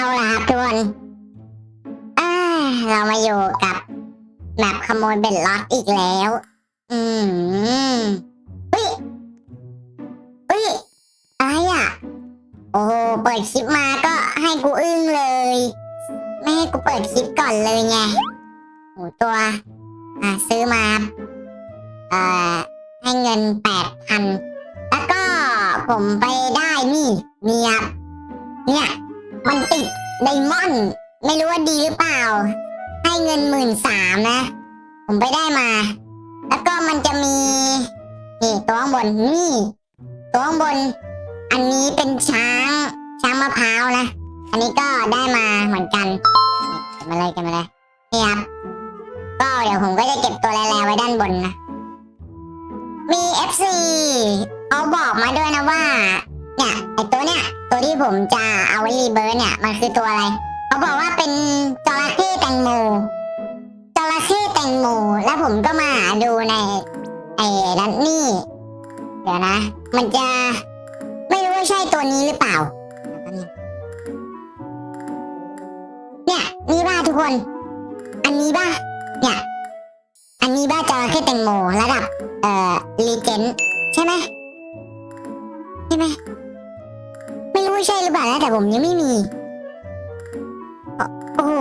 เอาล่ะครับทุกคนเอ่าเรามาอยู่กับแมปขโมยเบ็ดล็อตอีกแล้ว อืมเฮ้ยเฮ้ยอะไรอะ โอ้โหเปิดคลิปมาก็ให้กูอึ้งเลย ไม่ให้กูเปิดคลิปก่อนเลยไงโหตัว อะซื้อมา เอ่อ ให้เงินแปดพัน แล้วก็ผมไปได้นี่เนี่ยครับเนี่ย มันติดไดมอนด์ไม่รู้ว่าดีหรือเปล่า ให้เงินหมื่นสามนะ ผมไปได้มา แล้วก็มันจะมี นี่ตัวข้างบนนี่ตัวข้างบน อันนี้เป็นช้าง ช้างมะพร้าวนะ อันนี้ก็ได้มาเหมือนกันเก็บมาเลยเก็บมาเลยนี่ครับก็เดี๋ยวผมก็จะเก็บตัวแร่ๆไว้ด้านบนนะ มี FC เขาบอกมาด้วยนะว่า เนี่ยไอตัวเนี่ยตัวที่ผมจะเอาไว้รีเบิร์ตเนี่ยมันคือตัวอะไรเขาบอกว่าเป็นจระเข้แตงโมจระเข้แตงโมแล้วผมก็มาหาดูในไอ้นั้นนี่ เดี๋ยวนะ มันจะไม่รู้ว่าใช่ตัวนี้หรือเปล่า เนี่ยนี่ป่ะทุกคน อันนี้ป่ะเนี่ย อันนี้บ้าจระเข้แตงโมระดับเอ่อลีเจนใช่ไหม ใช่ไหมไม่รู้ใช่หรือเปล่านะแต่ผมยังไม่มีโอ้โห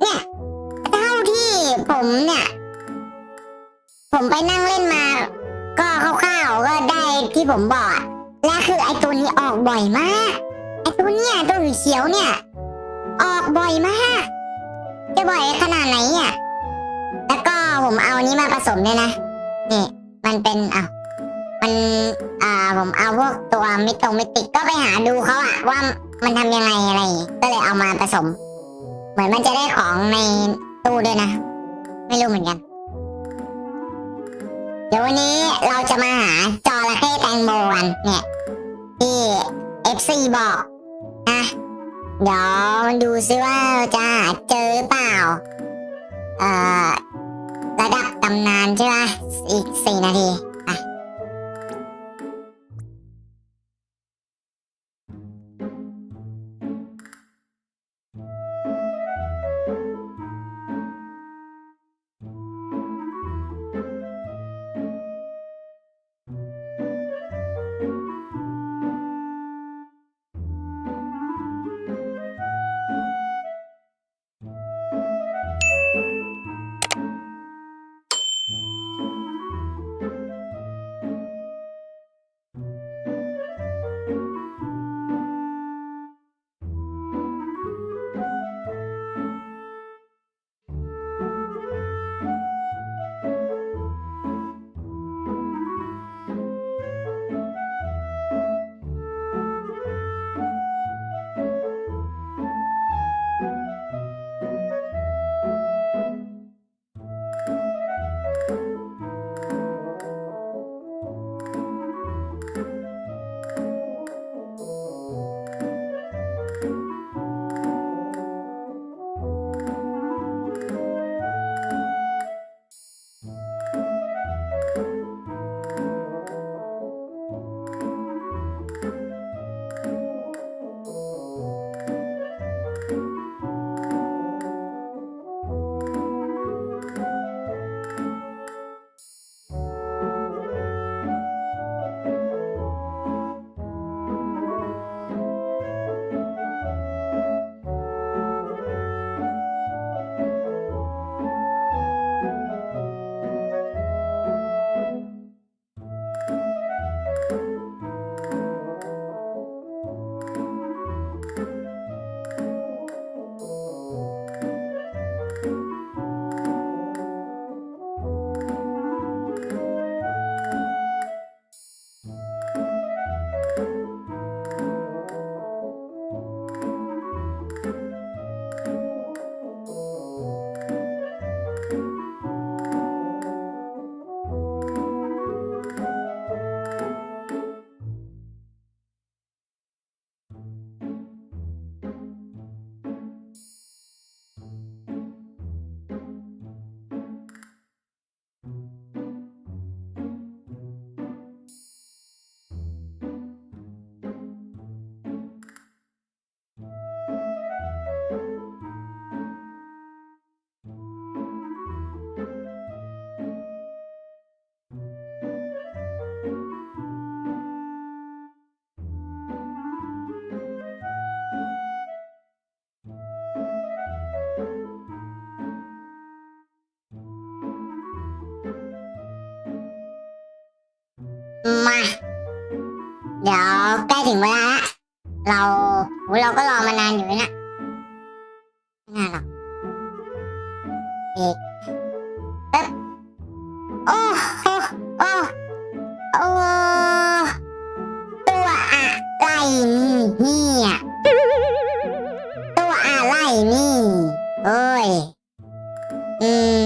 เนี่ยเท่าที่ผมเนี่ย ผมไปนั่งเล่นมา ก็คร่าวๆก็ได้ที่ผมบอกและคือไอ้ตัวนี้ออกบ่อยมากไอ้ตัวเนี่ยตัวเขียวเนี่ย ออกบ่อยมากจะบ่อยขนาดไหนเนี่ยแล้วก็ผมเอานนี้มาผสมเนี่ยนะนี่มันเป็นอะ มันอ่าผมเอาพวกตัวมิตรงมิติกก็ไปหาดูเขาอะว่ามันทำยังไงอะไรอย่างงี้ก็เลยเอามาผสม เหมือนมันจะได้ของในตู้ด้วยนะ ไม่รู้เหมือนกัน เดี๋ยววันนี้เราจะมาหาจอระเข้แตงโมกันเนี่ย ที่ FC บอกนะเดี๋ยวดูซิว่าเราจะหาเจอหรือเปล่า เอ่อ ระดับตำนานใช่ไหมอีกสี่นาที อะถึงเวลาละเราโหเราก็รอมานานอยู่นะไม่นานหรอกอีกปึ๊บโอ้โหโอ้โอ้ตัวอะไรนี่เนี่ยตัวอะไรนี่โอ้ยอืม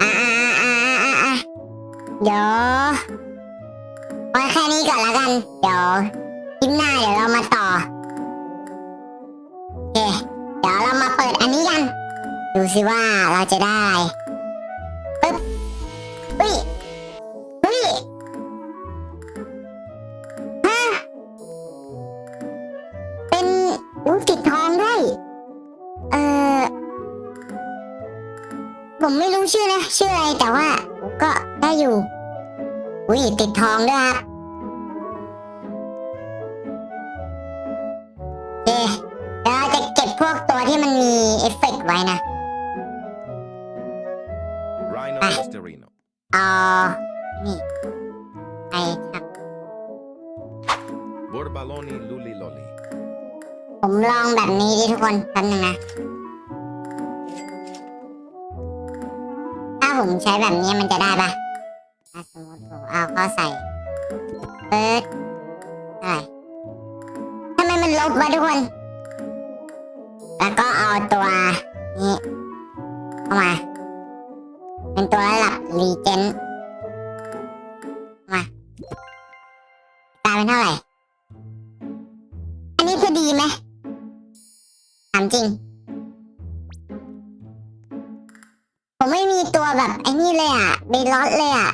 อ่าอ่าอ่าอ่าอ่าเดี๋ยว ไว้แค่นี้ก่อนแล้วกัน เดี๋ยวคลิปหน้าเดี๋ยวเรามาต่อโอเคเดี๋ยวเรามาเปิดอันนี้กัน ดูสิว่าเราจะได้ปึ๊บอุ้ยอุ้ยฮะเป็นอุ้ยติดทองด้วยเอ่อผมไม่รู้ชื่อนะ ชื่ออะไรแต่ว่าก็ได้อยู่ อุ้ยติดทองด้วยครับโอเคเดี๋ยวเราจะเก็บพวกตัวที่มันมีเอฟเฟกต์ไว้นะ Rhino Ah. Esterino. เอานี่ไปครับ Borbaloni Luli Loli. ผมลองแบบนี้ดิทุกคนแป๊บนึงนะ ถ้าผมใช้แบบนี้มันจะได้ปะถ้าสมมติผม เอาเขาใส่เปิดอะไรทำไมมันลบวะทุกคน แล้วก็เอาตัวนี้เข้ามา เป็นตัวระดับรีเจนมากลายเป็นเท่าไหร่ อันนี้คือดีไหมถามจริง ผมไม่มีตัวแบบไอ้นี่เลยอะเบลอสเลยอะ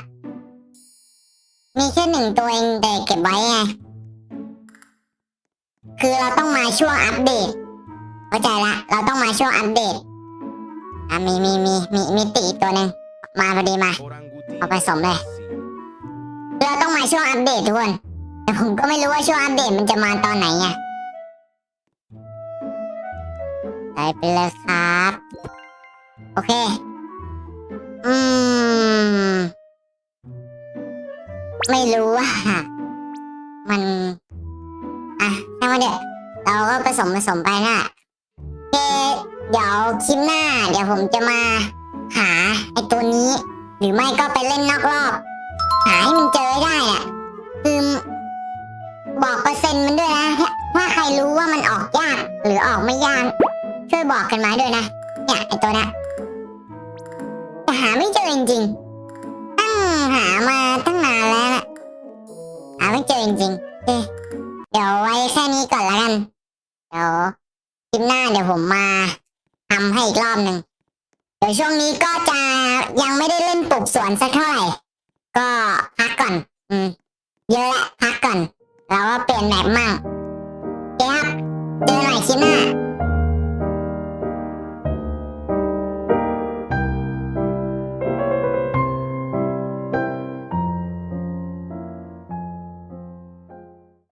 มีแค่หนึ่งตัวเองแต่เก็บไว้ไง คือเราต้องมาช่วงอัปเดต เข้าใจละ เราต้องมาช่วงอัปเดต อะมีมีมีมีมีตีอีกตัวหนึ่งมาพอดีมา Oranguti. Apa sombe? Sì. เราต้องมาช่วงอัปเดตทุกคน แต่ผมก็ไม่รู้ว่าช่วงอัปเดตมันจะมาตอนไหนไงไปไปเลยครับ โอเค ไม่รู้ว่า มัน อะแค่ว่าเดี๋ยวเราก็ผสมผสมไปนะโอเคเดี๋ยวคลิปหน้า เดี๋ยวผมจะมา หาไอตัวนี้ หรือไม่ก็ไปเล่นนอกรอบ หาให้มันเจอได้อะคือบอกเปอร์เซ็นต์มันด้วยนะถ้าถ้าใครรู้ว่ามันออกยาก หรือออกไม่ยากช่วยบอกกันมาด้วยนะเนี่ยไอตัวนี้ยแต่หาไม่เจอจริงๆตั้งหามาตั้ง จอจริงๆโอเคเดี๋ยวไว้แค่นี้ก่อนละกัน เดี๋ยวคลิปหน้าเดี๋ยวผมมาทำให้อีกรอบหนึ่งเดี๋ยวช่วงนี้ก็จะยังไม่ได้เล่นปลูกสวนสักเท่าไหร่ ก็พักก่อน อืม เยอะละพักก่อน แล้วก็เปลี่ยนแบบมั่งเอเครับเจอกันใหม่คลิปหน้า